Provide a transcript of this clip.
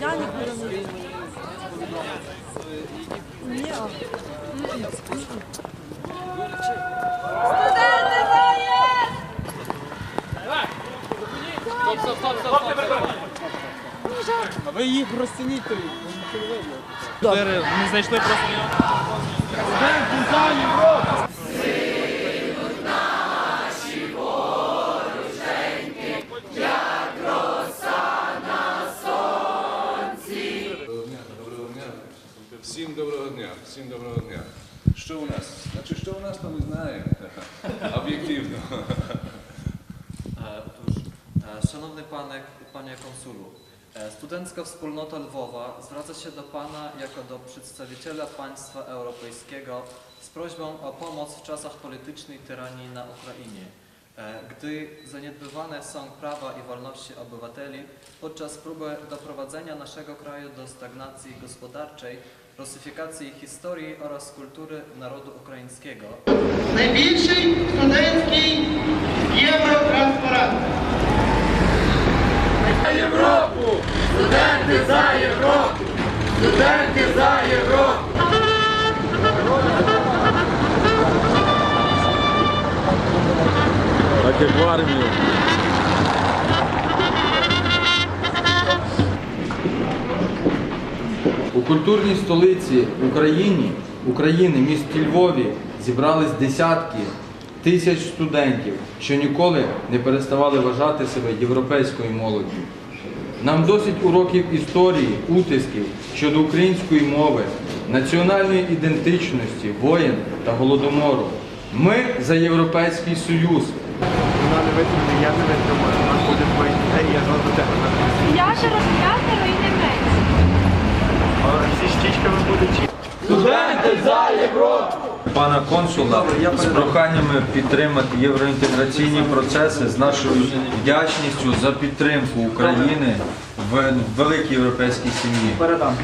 Я нікуди не їду. Ні. Студенти заїзд! А ви їх розцініть то Ми знайшли просто. Доброго Всім доброго дня. Всім доброго дня. Що у нас? Значить, що у нас, то ми знаємо. Об'єктивно. E, Otóż, e, szanowny panie, panie konsulu, e, studencka wspólnota Lwowa zwraca się do pana jako do przedstawiciela państwa europejskiego z prośbą o pomoc w czasach politycznej tyranii na Ukrainie, e, E, gdy zaniedbywane są prawa i wolności obywateli, podczas próby doprowadzenia naszego kraju do stagnacji gospodarczej, rusyfikacji historii oraz kultury narodu ukraińskiego. Największej studenckiej eurotransparencji. Za Europę! Studenty za Europę! Studenty za Europę! Як в армії. У культурній столиці Україні, України, місті Львові, зібрались десятки тисяч студентів, що ніколи не переставали вважати себе європейською молоддю. Нам досить уроків історії, утисків щодо української мови, національної ідентичності, воєн та голодомору. Ми за Європейський Союз. Не я не витримаю. Вона буде твої дітей, я знову до тебе написую. Я ще розп'ятеро і не менше. Але всі щічками будуть. пана консула з проханнями підтримати євроінтеграційні процеси з нашою вдячністю за підтримку України в великій європейській сім'ї. Передам.